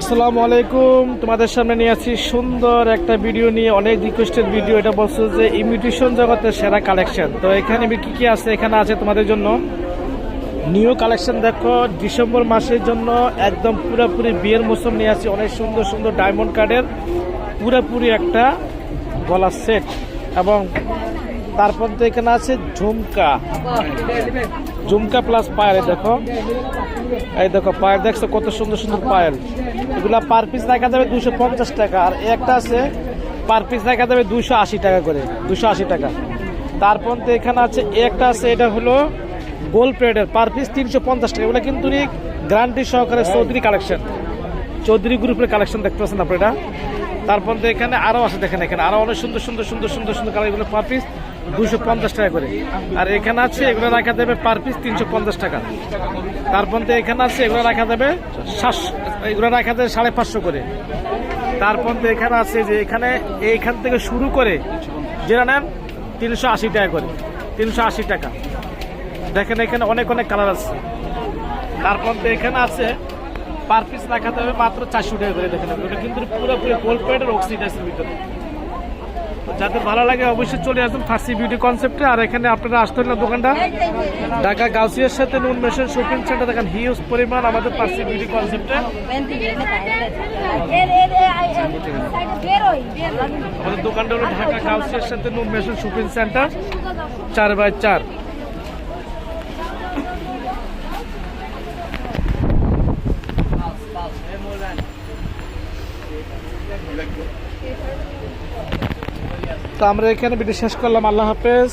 আসসালামু আলাইকুম। তোমাদের সামনে নিয়ে আছি সুন্দর একটা ভিডিও নিয়ে, অনেক রিকোয়েস্টের ভিডিও এটা বলছো যে, ইমিটেশন জগতের সেরা কালেকশন তো এখানে কি কি আছে? এখানে আছে তোমাদের জন্য নিউ কালেকশন দেখো, ডিসেম্বর মাসের জন্য একদম পুরোপুরি বিয়ের মৌসুম নিয়ে আসছি। অনেক সুন্দর সুন্দর ডায়মন্ড কার্ডের পুরোপুরি একটা গলার সেট এবং তারপর তো এখানে আছে ঝুমকা। ঝুমকা প্লাস পায়েল দেখো। এই দেখো পায়েল দেখছ কত সুন্দর সুন্দর পায়েল এগুলা পার পিস দেখা যাবে দুশো পঞ্চাশ টাকা, আর একটা আছে পার পিস দেখা যাবে দুশো আশি টাকা করে দুশো আশি টাকা। তারপর তো এখানে আছে, একটা আছে, এটা হলো গোল প্লেটের পার পিস তিনশো পঞ্চাশ টাকা। এগুলো কিন্তু গ্যারান্টি সহকারে চৌধুরী কালেকশন চৌধুরী গ্রুপের কালেকশন দেখতে পাচ্ছেন আপনি এটা? তারপর তো এখানে আরও আছে, দেখেন এখানে আরও অনেক সুন্দর সুন্দর সুন্দর সুন্দর সুন্দর কালার এগুলো পার পিস দুশো পঞ্চাশ টাকা করে। আর এখানে আছে, এগুলো রাখা দেবে পার পিস তিনশো পঞ্চাশ টাকা। তারপর এখানে আছে, এগুলো রাখা দেবে সাতশো এগুলো রাখা দেবে সাড়ে পাঁচশো করে। তারপর এখানে আছে যে এখানে এইখান থেকে শুরু করে, যেটা নেন তিনশো আশি টাকা করে। তিনশো আশি টাকা। দেখেন এখানে অনেক অনেক কালার আছে। তারপর এখানে আছে পার পিস রাখা দেবে মাত্র চারশো টাকা করে। দেখেন, ওটা কিন্তু পুরোপুরি গোল্ড প্লেটের অক্সিডাইসের ভিতরে। তো যাদের ভালো লাগে অবশ্যই চলে আসুন ফার্সি বিউটি কনসেপ্টে আর এখানে আপনারা আসতে হলে দোকানটা ঢাকা গাউসিয়ার সাথে নুন মেশন শপিং সেন্টার দেখেন হিউজ পরিমাণ আমাদের ফার্সি বিউটি কনসেপ্টে আমাদের দোকানটা হলো ঢাকা গাউসিয়ার সাথে নুন মেশন শপিং সেন্টার, চার বাই চার। তো আমরা এখানে ভিডিও শেষ করলাম। আল্লাহ হাফেজ।